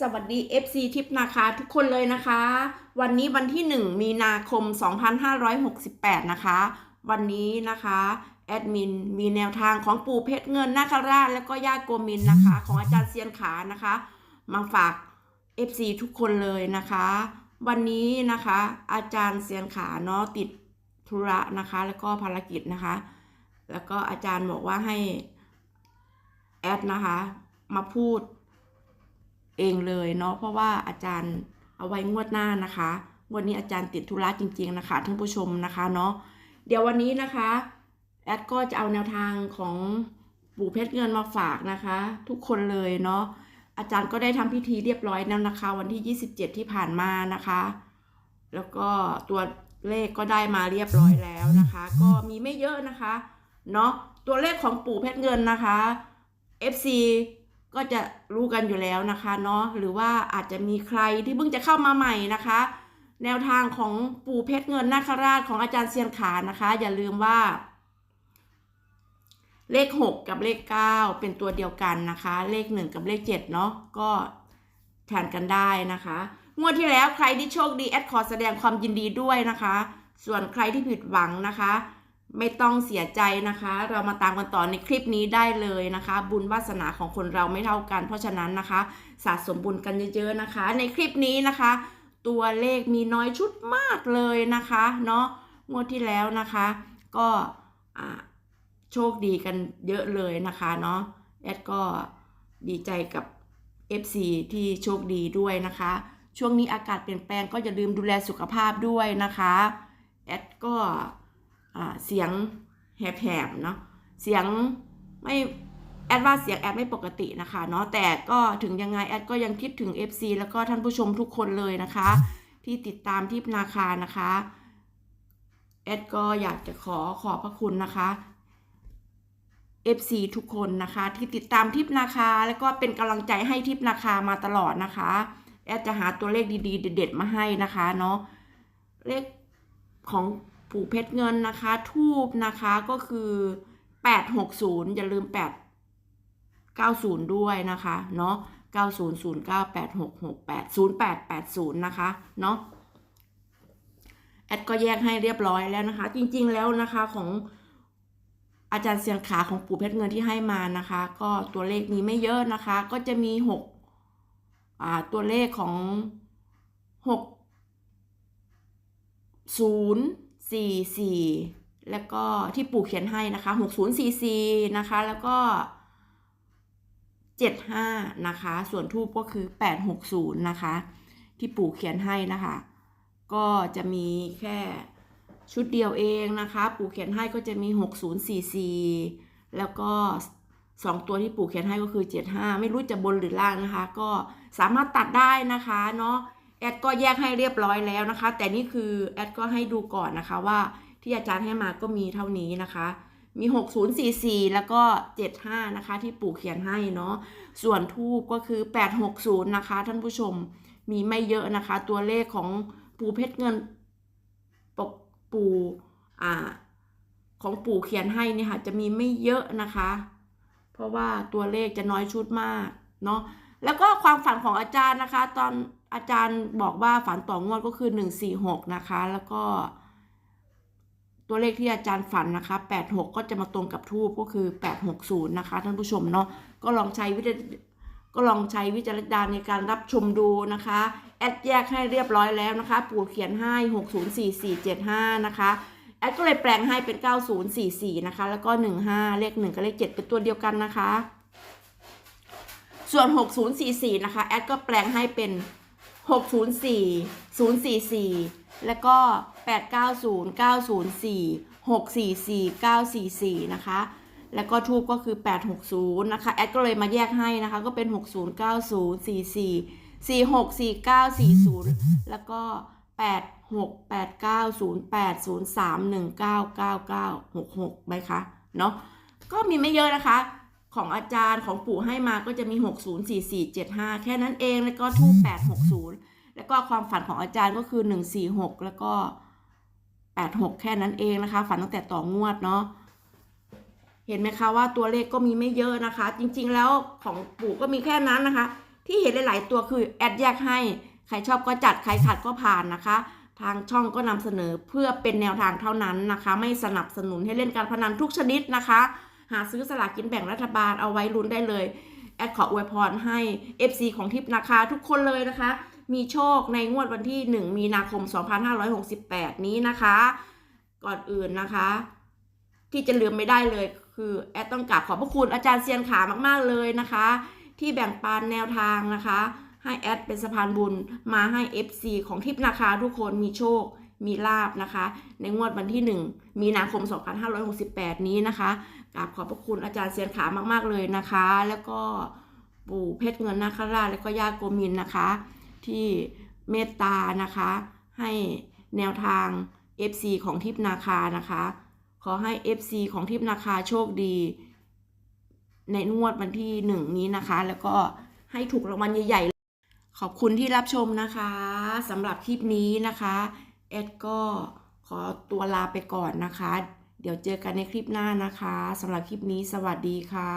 สวัสดี FC ทิปนาคาทุกคนเลยนะคะ วันนี้วันที่ 1 มีนาคม 2568 นะคะ วันนี้นะคะ แอดมินมีแนวทางของปู่เพชรเงินนาคราชและก็ย่าโกมินนะคะ ของอาจารย์เซียนขานะคะ มาฝาก FC ทุกคนเลยนะคะ วันนี้นะคะ อาจารย์เซียนขาเนาะติดธุระนะคะ แล้วก็ภารกิจนะคะ แล้วก็อาจารย์บอกว่าให้แอดนะคะ มาพูด เองเลยเนาะเพราะว่าอาจารย์เอาไว้งวดหน้านะคะงวดนี้อาจารย์ติดธุระจริง ๆ นะคะท่านผู้ชมนะคะเนาะเดี๋ยววันนี้นะคะแอดก็จะเอาแนวทางของปู่เพชรเงินมาฝากนะคะ ทุกคนเลยเนาะอาจารย์ก็ได้ทำพิธีเรียบร้อยแล้วนะคะ วันที่ 27 ที่ผ่านมานะคะ แล้วก็ตัวเลขก็ได้มาเรียบร้อยแล้วนะคะ ก็มีไม่เยอะนะคะเนาะตัวเลขของปู่เพชรเงินนะคะ FC ก็จะรู้กันอยู่แล้วนะคะเนาะหรือว่าอาจจะมีใครที่เพิ่งจะเข้ามาใหม่นะคะ แนวทางของปู่เพชรเงินนาคราชของอาจารย์เซียนขานะคะ อย่าลืมว่า เลข 6 กับเลข 9 เป็นตัวเดียวกันนะคะ เลข 1 กับเลข 7 เนาะก็แทนกันได้นะคะงวดที่แล้วใครที่โชคดีแอดขอแสดงความยินดีด้วยนะคะ ส่วนใครที่ผิดหวังนะคะ ไม่ต้องเสียใจนะคะ เรามาตามกันต่อในคลิปนี้ได้เลยนะคะ บุญวาสนาของคนเราไม่เท่ากัน เพราะฉะนั้นนะคะสะสมบุญกันเยอะๆนะคะ ในคลิปนี้นะคะ ตัวเลขมีน้อยชุดมากเลยนะคะเนาะงวดที่แล้วนะคะ ก็โชคดีกันเยอะเลยนะคะเนาะแอดก็ดีใจกับ FC ที่โชคดีด้วยนะคะ ช่วงนี้อากาศเปลี่ยนแปลงก็อย่าลืมดูแลสุขภาพด้วยนะคะแอดก็ เสียงแหบๆเนาะเสียงไม่แอดว่าเสียงแอดไม่ปกตินะคะเนาะแต่ก็ถึงยังไงแอดก็ยังคิดถึง FC แล้วก็ท่านผู้ชมทุกคนเลยนะคะ ที่ติดตามที่นาคานะคะแอดก็อยากจะขอขอบพระคุณนะคะ FC ทุกคนนะคะ ที่ติดตามทิปนาคา แล้วก็เป็นกำลังใจให้ทิปนาคามาตลอดนะคะแอดจะหาตัวเลขดีๆ เด็ดๆมาให้นะคะเนาะเลขของ ปู่เพชรเงินนะคะ ทูบนะคะก็คือ860อย่าลืม890ด้วยนะคะเนาะ900986680880นะคะเนาะแอดก็แยกให้เรียบร้อยแล้วนะคะ จริงๆแล้วนะคะของอาจารย์เสียงขาของปู่เพชรเงินที่ให้มานะคะ ก็ตัวเลขมีไม่เยอะนะคะ ก็จะมีหกอ่าตัวเลขของหกศูนย์ สี่สี่แล้วก็ที่ปู่เขียนให้นะคะหกศูนะคะ แล้วก็เจ็ดห้านะคะ ส่วนทูปก็คือแปดหกศูนย์นะคะ ที่ปู่เขียนให้นะคะ ก็จะมีแค่ชุดเดียวเองนะคะ ปู่เขียนให้ก็จะมี 6044 แล้วก็สองตัวที่ปู่เขียนให้ก็คือ 75 ไม่รู้จะบนหรือล่างนะคะ ก็สามารถตัดได้นะคะเนาะ แอดก็แยกให้เรียบร้อยแล้วนะคะ แต่นี่คือแอดก็ให้ดูก่อนนะคะว่าที่อาจารย์ให้มาก็มีเท่านี้นะคะ มี 6044 แล้วก็ 75 นะคะ ที่ปู่เขียนให้เนาะส่วนทูบก็คือ 860 นะคะ ท่านผู้ชมมีไม่เยอะนะคะ ตัวเลขของปู่เพชรเงินปกปู่อ่าของปู่เขียนให้นี่ค่ะจะมีไม่เยอะนะคะ เพราะว่าตัวเลขจะน้อยชุดมากเนาะแล้วก็ความฝันของอาจารย์นะคะ ตอน อาจารย์บอกว่าฝันต่องวดก็คือ 146 นะคะ แล้วก็ ตัวเลขที่อาจารย์ฝันนะคะ 86 ก็จะมาตรงกับทูบก็คือ 860 นะคะ ท่านผู้ชมเนาะก็ลองใช้วิจารก็ลองใช้วิจารณญาณในการรับชมดูนะคะ แอดแยกให้เรียบร้อยแล้วนะคะ ปู่เขียนให้ 604475 นะคะ แอดก็เลยแปลงให้เป็น 9044 นะคะ แล้วก็ 15 เลข 1 กับเลข 7 เป็นตัวเดียวกันนะคะ ส่วน 6044 นะคะ แอดก็แปลงให้เป็น 604 044 แล้วก็ 890 904 644 944 นะคะ แล้วก็ทูบก็คือ 860 นะคะ แอดก็เลยมาแยกให้นะคะ ก็เป็น 60 90 44 46 49 40 แล้วก็ 86 89 08 03 19 99 66ไหมคะ เนาะก็มีไม่เยอะนะคะ ของอาจารย์ของปู่ให้มาก็จะมี 60 44 75 แค่นั้นเองแล้วก็ทูบ860 แล้วก็ความฝันของอาจารย์ก็คือ 146 แล้วก็ 86 แค่นั้นเองนะคะ ฝันตั้งแต่ต่องวดเนาะเห็นไหมคะว่าตัวเลขก็มีไม่เยอะนะคะ จริงๆแล้วของปู่ก็มีแค่นั้นนะคะ ที่เห็นหลาย ๆ ตัวคือแอดแยกให้ ใครชอบก็จัดใครขัดก็ผ่านนะคะ ทางช่องก็นำเสนอเพื่อเป็นแนวทางเท่านั้นนะคะ ไม่สนับสนุนให้เล่นการพนันทุกชนิดนะคะ หาซื้อสลากกินแบ่งรัฐบาลเอาไว้ลุ้นได้เลย แอดขออวยพรให้ FC ของทิพย์นะคะ ทุกคนเลยนะคะ มีโชคในงวดวันที่ 1 มีนาคม 2568 นี้นะคะ ก่อนอื่นนะคะ ที่จะลืมไม่ได้เลยคือแอดต้องกราบขอบพระคุณอาจารย์เซียนขามาก ๆ เลยนะคะ ที่แบ่งปันแนวทางนะคะ ให้แอดเป็นสะพานบุญมาให้ FC ของทิพย์นาคาทุกคนมีโชค มีลาบนะคะ ในงวดวันที่ 1 มีนาคม 2568 นี้นะคะกราบขอบพระคุณอาจารย์เซียนขามาก ๆ เลยนะคะ แล้วก็ปู่เพชรเงินนาคราชและก็ย่าโกมินนะคะ ที่เมตตานะคะ ให้แนวทาง FC ของทิพย์นาคานะคะ ขอให้ FC ของทิพย์นาคาโชคดี ในงวดวันที่หนึ่งนี้นะคะ แล้วก็ให้ถูกรางวัลใหญ่ๆขอบคุณที่รับชมนะคะสำหรับคลิปนี้นะคะ แอดก็ขอตัวลาไปก่อนนะคะ เดี๋ยวเจอกันในคลิปหน้านะคะสำหรับคลิปนี้สวัสดีค่ะ